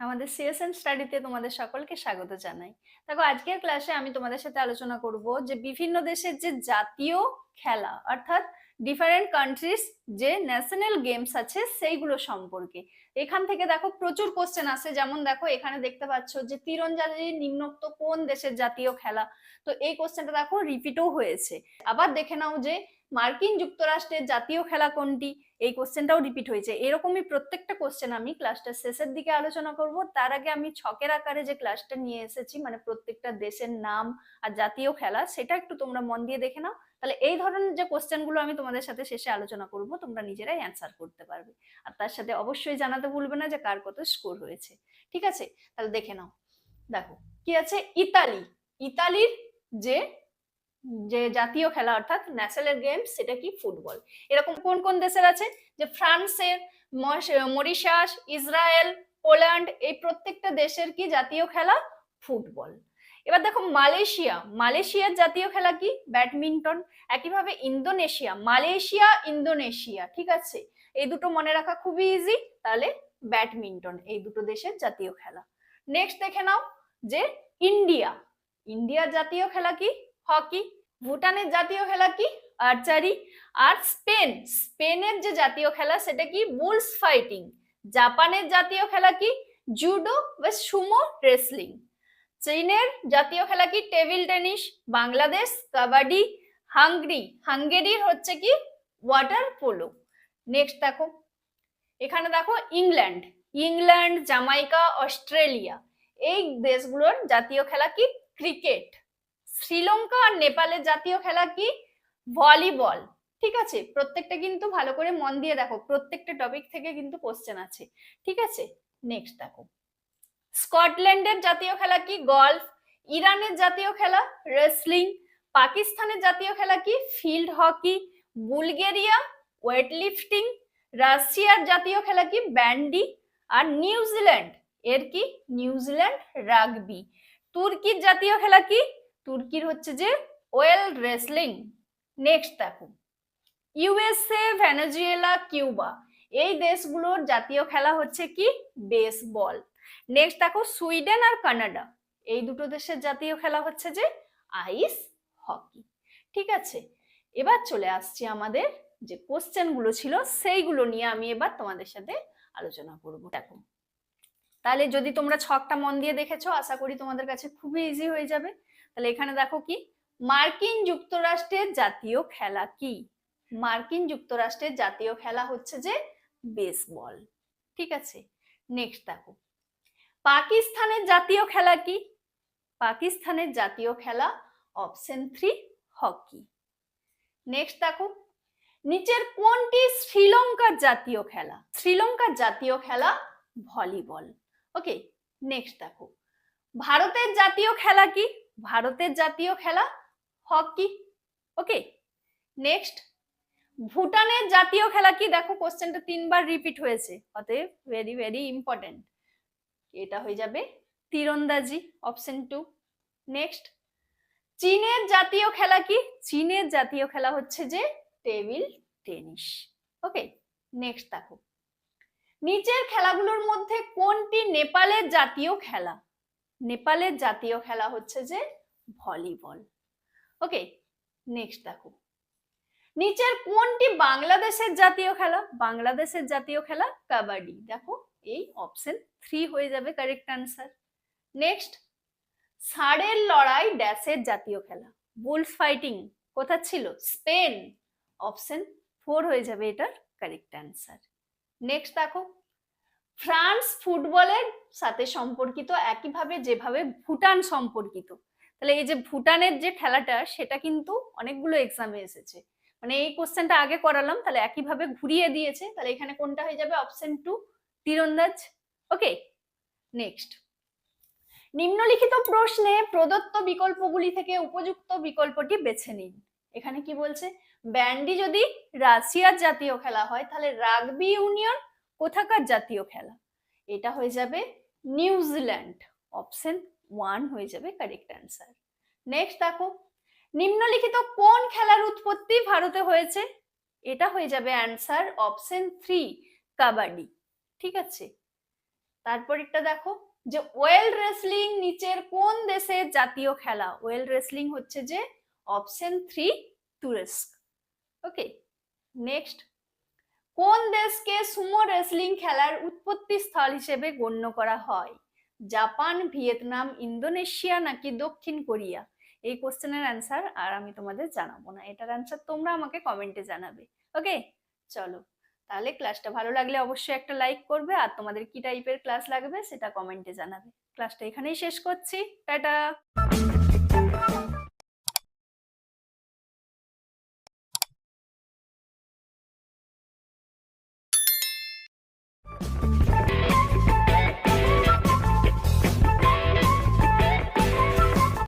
আমাদের সিএসএন স্টাডিতে তোমাদের সকলকে স্বাগত জানাই। দেখো, আজকের ক্লাসে আমি তোমাদের সাথে আলোচনা করব যে বিভিন্ন দেশের যে জাতীয় খেলা, অর্থাৎ ডিফারেন্ট কান্ট্রিজ যে ন্যাশনাল গেমস আছে, সেইগুলো সম্পর্কে। এখান থেকে দেখো প্রচুর কোশ্চেন আসে। যেমন দেখো, এখানে দেখতে পাচ্ছ যে তীরন্দাজি নিম্নোক্ত কোন দেশের জাতীয় খেলা? তো এই কোশ্চেনটা দেখো রিপিটও হয়েছে। আবার দেখে নাও যে মার্কিন যুক্তরাষ্ট্রের জাতীয় খেলা কোনটি? এই কোশ্চেনটাও রিপিট হয়েছে। এরকমই প্রত্যেকটা কোশ্চেন আমি ক্লাসটা শেষের দিকে আলোচনা করব। তার আগে আমি ছকের আকারে যে ক্লাসটা নিয়ে এসেছি মানে প্রত্যেকটা দেশের নাম আর জাতীয় খেলা, সেটা একটু তোমরা মন দিয়ে দেখে নাও। তাহলে এই ধরনের যে কোশ্চেনগুলো আমি তোমাদের সাথে শেষে আলোচনা করব, তোমরা নিজেরাই অ্যান্সার করতে পারবে। আর তার সাথে অবশ্যই জানাতে ভুলবে না যে কার কত স্কোর হয়েছে। ঠিক আছে? তাহলে দেখে নাও। দেখো, কি আছে? ইতালি। ইতালির যে যে জাতীয় খেলা অর্থাৎ ন্যাশনাল গেমস সেটা কি? ফুটবল। এরকম কোন কোন দেশের আছে? যে ফ্রান্সের মরিশাস, ইসরায়েল, পোল্যান্ড, এই প্রত্যেকটা দেশের কি জাতীয় খেলা? ফুটবল। এবার দেখো মালয়েশিয়া, মালয়েশিয়ার জাতীয় খেলা কি? ব্যাডমিন্টন, একইভাবে ইন্দোনেশিয়া, মালয়েশিয়া, ইন্দোনেশিয়া, ঠিক আছে? এই দুটো মনে রাখা খুবই ইজি তাহলে ব্যাডমিন্টন, এই দুটো দেশের জাতীয় খেলা। নেক্সট দেখে নাও যে ইন্ডিয়া, ইন্ডিয়ার জাতীয় খেলা কি? হকি, ভুটানের জাতীয় খেলা কি? আর্চারি, আর স্পেন, স্পেনের যে জাতীয় খেলা সেটা কি? বুলস ফাইটিং, জাপানের জাতীয় খেলা কি? জুডো বা সুমো রেসলিং। চীনের জাতীয় খেলা কি table tennis, Bangladesh, kabaddi, Hungary? হাঙ্গেরির হচ্ছে কি ওয়াটার পোলো। নেক্সট দেখো। এখানে দেখো ইংল্যান্ড। England, Jamaica, Australia. এই দেশগুলোর জাতীয় খেলা কি ক্রিকেট। শ্রীলঙ্কা আর নেপালের জাতীয় খেলা কি ভলিবল। ঠিক আছে? প্রত্যেকটা কিন্তু ভালো করে মন দিয়ে দেখো। প্রত্যেকটা টপিক থেকে কিন্তু কোশ্চেন আছে। ঠিক আছে? নেক্সট দেখো। স্কটল্যান্ডের জাতীয় খেলা কি? গলফ। ইরানের জাতীয় খেলা? রেসলিং। পাকিস্তানের জাতীয় খেলা কি? Field hockey. Bulgaria? Weight lifting রাশিয়ার জাতীয় খেলা কি? ব্যান্ডি। আর নিউজিল্যান্ড এর কি? New Zealand rugby. তুর্কির জাতীয় খেলা কি? তুর্কির হচ্ছে যে ওয়েল রেসলিং। নেক্সট দেখো। USA, Venezuela, Cuba. এই দেশগুলোর জাতীয় খেলা হচ্ছে কি? বেসবল। নেক্সট দেখো সুইডেন আর কানাডা এই দুটো দেশের জাতীয় খেলা হচ্ছে যে আইস হকি ঠিক আছে? এবার চলে আসছি আমাদের যে কোশ্চেনগুলো ছিল, সেইগুলো নিয়ে আমি এবার তোমাদের সাথে আলোচনা করব। দেখো, তাহলে যদি তোমরা ছকটা মন দিয়ে দেখেছ, আশা করি তোমাদের কাছে খুবই ইজি হয়ে যাবে। তাহলে এখানে দেখো কি? মার্কিন যুক্তরাষ্ট্রের জাতীয় খেলা কি? মার্কিন যুক্তরাষ্ট্রের জাতীয় খেলা হচ্ছে যে বেসবল ঠিক আছে? নেক্সট দেখো পাকিস্তানের জাতীয় খেলা কি? পাকিস্তানের জাতীয় খেলা অপশন থ্রি হকি নেক্সট দেখো, নিচের কোনটি শ্রীলঙ্কার জাতীয় খেলা? শ্রীলঙ্কার জাতীয় খেলা ভলিবল। ওকে নেক্সট দেখো, ভারতের জাতীয় খেলা কি? ভারতের জাতীয় খেলা হকি ওকে নেক্সট ভুটানের জাতীয় খেলা কি? দেখো কোশ্চেনটা তিনবার রিপিট হয়েছে, অতএব ভেরি ভেরি ইম্পর্টেন্ট এটা হয়ে যাবে তীরন্দাজি অপশন টু নেক্সট চীনের জাতীয় খেলা কি? চীনের জাতীয় খেলা হচ্ছে যে টেবিল টেনিস ওকে নেক্সট দেখো। নিচের খেলাগুলোর মধ্যে কোনটি নেপালের জাতীয় খেলা? নেপালের জাতীয় খেলা হচ্ছে যে ভলিবল। ওকে নেক্সট দেখো। নিচের কোনটি বাংলাদেশের জাতীয় খেলা? বাংলাদেশের জাতীয় খেলা কাবাডি। দেখো এই অপশন থ্রি হয়ে যাবে কারেক্ট আনসার নেক্সট ষাঁড়ের লড়াই ড্যাশের জাতীয় খেলা। বুলস ফাইটিং কোথা ছিল? স্পেন অপশন ফোর হয়ে যাবে এটার কারেক্ট অ্যান্সার নেক্সট দেখো, ফ্রান্স ফুটবলের সাথে সম্পর্কিত, একইভাবে যেভাবে ভুটান সম্পর্কিত। তাহলে এই যে ভুটানের যে খেলাটা, সেটা কিন্তু অনেকগুলো এক্সামে এসেছে। মানে এই কোশ্চেনটা আগে করালাম, তাহলে একইভাবে ঘুরিয়ে দিয়েছে। তাহলে এখানে কোনটা হয়ে যাবে? অপশন টু তীরন্দাজ। ওকে নেক্সট নিম্নলিখিত প্রশ্নে প্রদত্ত বিকল্পগুলি থেকে উপযুক্ত বিকল্পটি বেছে নিন। এখানে কি বলছে? ব্যান্ডি যদি রাশিয়ার জাতীয় খেলা হয়, তাহলে রাগবি ইউনিয়ন কোথাকার জাতীয় খেলা? এটা হয়ে যাবে নিউজিল্যান্ড অপশন ওয়ান হয়ে যাবে কারেক্ট অ্যান্সার নেক্সট দেখো, নিম্নলিখিত কোন খেলার উৎপত্তি ভারতে হয়েছে? এটা হয়ে যাবে অ্যান্সার অপশন থ্রি কাবাডি। ঠিক আছে? তারপরেরটা দেখো, যে ওয়েল রেসলিং নিচের কোন দেশের জাতীয় খেলা? ওয়েল রেসলিং হচ্ছে যে অপশন থ্রি, তুরস্ক। ওকে? নেক্সট। কোন দেশকে সুমো রেসলিং খেলার উৎপত্তি স্থল হিসেবে গণ্য করা হয়? জাপান, ভিয়েতনাম, ইন্দোনেশিয়া নাকি দক্ষিণ কোরিয়া? এই কোশ্চেনের অ্যান্সার আর আমি তোমাদের জানাব না। এটার অ্যান্সার তোমরা আমাকে কমেন্টে জানাবে। ওকে? চলো। তাহলে ক্লাসটা ভালো লাগলে অবশ্যই একটা লাইক করবে আর তোমাদের কি টাইপের ক্লাস লাগবে সেটা কমেন্টে জানাবে। ক্লাসটা এখানেই শেষ করছি, টাটা!